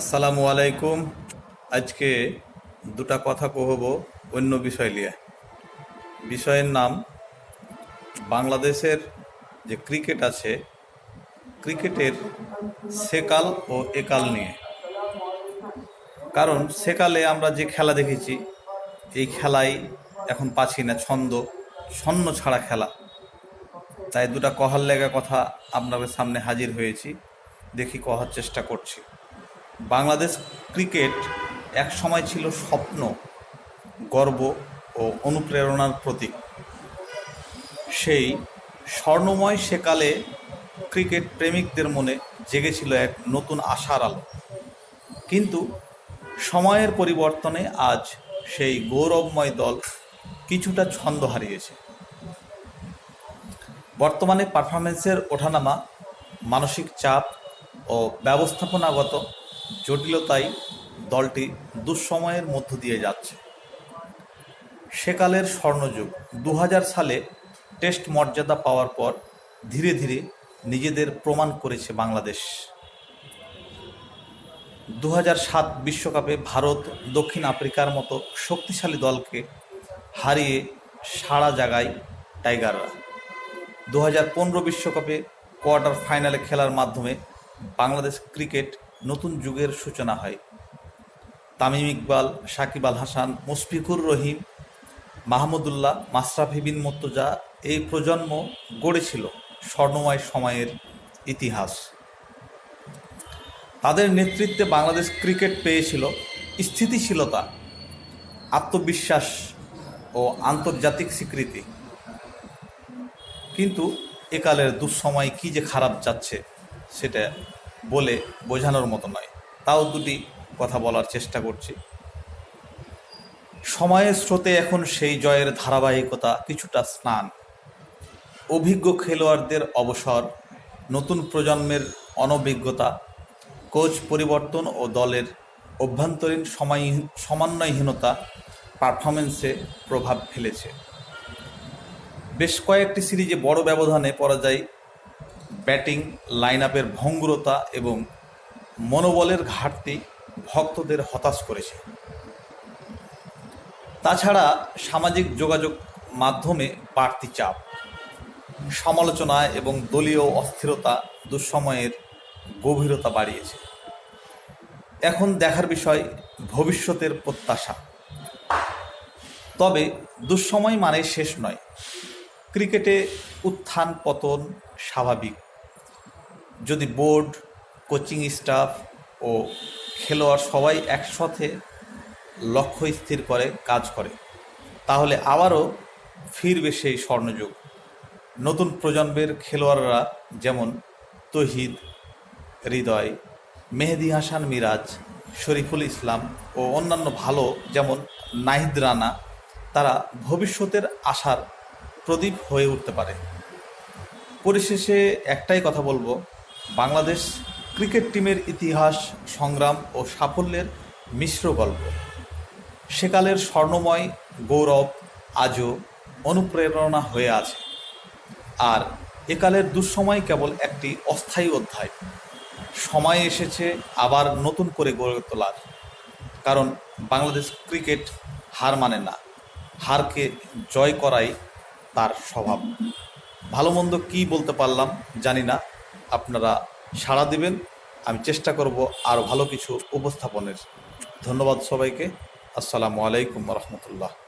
আসসালামু আলাইকুম। আজকে দুটা কথা কহব অন্য বিষয় নিয়ে। বিষয়ের নাম, বাংলাদেশের যে ক্রিকেট আছে, ক্রিকেটের সেকাল ও একাল নিয়ে। কারণ সেকালে আমরা যে খেলা দেখেছি, এই খেলাই এখন পাচ্ছি না, ছন্দ, ছন্ন ছাড়া খেলা। তাই দুটা কহার লেগা কথা আপনাদের সামনে হাজির হয়েছি। দেখি কহার চেষ্টা করছি। বাংলাদেশ ক্রিকেট এক সময় ছিল স্বপ্ন, গর্ব ও অনুপ্রেরণার প্রতীক। সেই স্বর্ণময় সেকালে ক্রিকেট প্রেমিকদের মনে জেগেছিল এক নতুন আশার আলো। কিন্তু সময়ের পরিবর্তনে আজ সেই গৌরবময় দল কিছুটা ছন্দ হারিয়েছে। বর্তমানে পারফরমেন্সের ওঠানামা, মানসিক চাপ ও ব্যবস্থাপনাগত জটিলতায় দলটি দুঃসময়ের মধ্য দিয়ে যাচ্ছে। সেকালের স্বর্ণযুগ। দু হাজার সালে টেস্ট মর্যাদা পাওয়ার পর ধীরে ধীরে নিজেদের প্রমাণ করেছে বাংলাদেশ। দু সাত বিশ্বকাপে ভারত দক্ষিণ আফ্রিকার মতো শক্তিশালী দলকে হারিয়ে সারা জাগায় টাইগাররা। দু বিশ্বকাপে কোয়ার্টার ফাইনালে খেলার মাধ্যমে বাংলাদেশ ক্রিকেট নতুন যুগের সূচনা হয়। তামিম ইকবাল, সাকিব আল হাসান, মুশফিকুর রহিম, মাহমুদুল্লাহ, মাশরাফি বিন মর্তজা এই প্রজন্ম গড়েছিল স্বর্ণময় সময়ের ইতিহাস। তাদের নেতৃত্বে বাংলাদেশ ক্রিকেট পেয়েছিল স্থিতিশীলতা, আত্মবিশ্বাস ও আন্তর্জাতিক স্বীকৃতি। কিন্তু একালের দুঃসময় কি যে খারাপ যাচ্ছে, সেটা বলে বোঝানোর মতো নয়। তাও দুটি কথা বলার চেষ্টা করছি। সময়ের স্রোতে এখন সেই জয়ের ধারাবাহিকতা কিছুটা স্নান। অভিজ্ঞ খেলোয়াড়দের অবসর, নতুন প্রজন্মের অনভিজ্ঞতা, কোচ পরিবর্তন ও দলের অভ্যন্তরীণ সময় সমন্বয়হীনতা পারফরমেন্সে প্রভাব ফেলেছে। বেশ কয়েকটি সিরিজে বড় ব্যবধানে পরাজয় ব্যাটিং লাইন আপের ভঙ্গুরতা এবং মনোবলের ঘাটতি ভক্তদের হতাশ করেছে। তাছাড়া সামাজিক যোগাযোগ মাধ্যমে বাড়তি চাপ, সমালোচনা এবং দলীয় অস্থিরতা দুঃসময়ের গভীরতা বাড়িয়েছে। এখন দেখার বিষয় ভবিষ্যতের প্রত্যাশা। তবে দুঃসময় মানে শেষ নয়। ক্রিকেটে উত্থান পতন স্বাভাবিক। যদি বোর্ড কোচিং স্টাফ ও খেলোয়াড় সবাই একসাথে লক্ষ্য স্থির করে, কাজ করে, তাহলে আবারও ফিরবে সেই স্বর্ণযুগ। নতুন প্রজন্মের খেলোয়াড়রা যেমন তহিদ, হৃদয়, মেহেদি হাসান মিরাজ, শরীফুল ইসলাম ও অন্যান্য ভালো যেমন নাহিদ রানা, তারা ভবিষ্যতের আশার প্রদীপ হয়ে উঠতে পারে। পরিশেষে একটাই কথা বলব বাংলাদেশ ক্রিকেট টিমের ইতিহাস, সংগ্রাম ও সাফল্যের মিশ্র গল্প। সেকালের স্বর্ণময় গৌরব আজও অনুপ্রেরণা হয়ে আছে। আর একালের দুঃসময় কেবল একটি অস্থায়ী অধ্যায়। সময় এসেছে আবার নতুন করে গড়ে তোলার। কারণ বাংলাদেশ ক্রিকেট হার মানে না, হারকে জয় করাই তার স্বভাব। ভালো মন্দ কী বলতে পারলাম জানি না আপনারা সাড়া দিবেন। আমি চেষ্টা করব আরও ভালো কিছু উপস্থাপনের। ধন্যবাদ সবাইকে। আসসালামু আলাইকুম রহমতুল্লাহ।